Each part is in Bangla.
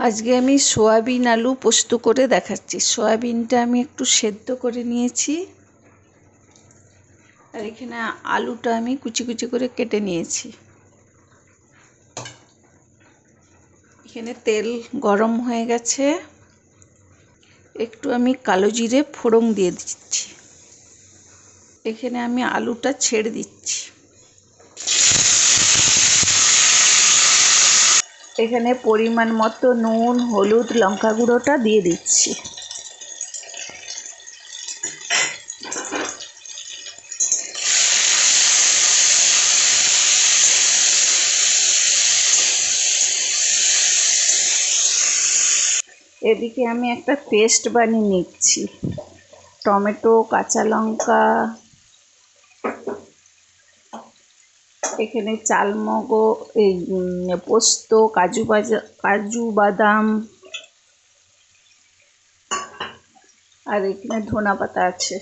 আজকে আমি সোয়াবিন আলু পোস্ত করে দেখাচ্ছি। সোয়াবিনটা আমি একটু সেদ্ধ করে নিয়েছি। আর এখানে আলুটা আমি কুচি কুচি করে কেটে নিয়েছি। এখানে তেল গরম হয়ে গেছে। একটু আমি কালো জিরে ফোড়ন দিয়ে দিচ্ছি। এখানে আমি আলুটা ছেড়ে দিচ্ছি। এখানে পরিমাণ মতো নুন, হলুদ, লঙ্কা গুঁড়োটা দিয়ে দিচ্ছি। এদিকে আমি একটা পেস্ট বানিয়ে নিচ্ছি। টমেটো, কাঁচা লঙ্কা এখানে চালমগো, এই পোস্ত, কাজু বাজা, কাজু বাদাম, আর এখানে ধনা পাতা আছে।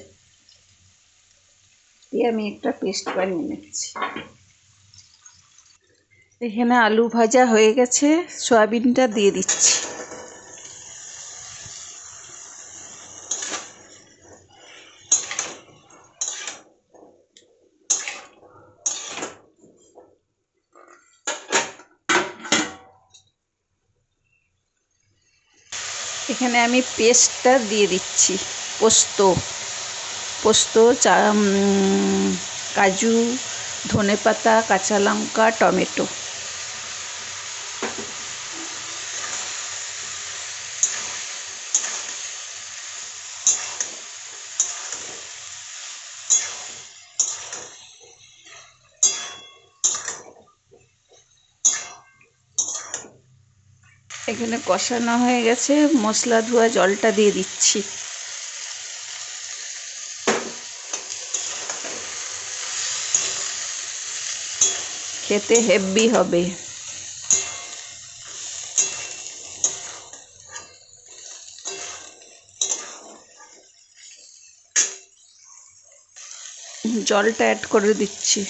দিয়ে আমি একটা পেস্ট বানিয়ে নিচ্ছি। এখানে আলু ভাজা হয়ে গেছে, সয়াবিনটা দিয়ে দিচ্ছি। এখানে আমি পেস্টটা দিয়ে দিচ্ছি। পোস্ত। পোস্ত চা কাজু ধনে পাতা কাঁচা লঙ্কা টমেটো। এখানে কষানো হয়ে গেছে। মশলা ধোয়া জলটা দিয়ে দিচ্ছি। খেতে হেভি হবে। জলটা অ্যাড করে দিচ্ছি।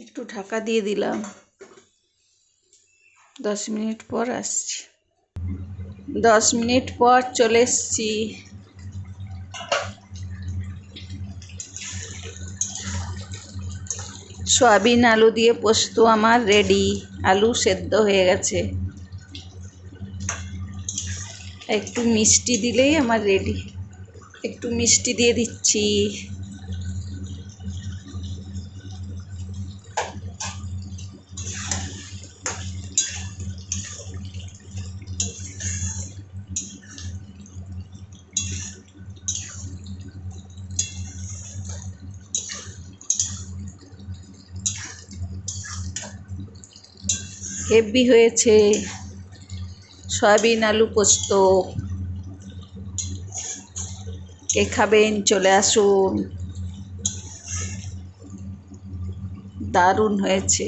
একটু ঢাকা দিয়ে দিলাম। দশ মিনিট পর আসছি। দশ মিনিট পর চলে এসছি। সয়াবিন আলু দিয়ে পোস্ত আমার রেডি। আলু সেদ্ধ হয়ে গেছে। একটু মিষ্টি দিলেই আমার রেডি। একটু মিষ্টি দিয়ে দিচ্ছি। হেভি হয়েছে সয়াবিন আলু পোস্ত। কে খাবেন? চলে আসুন। দারুণ হয়েছে।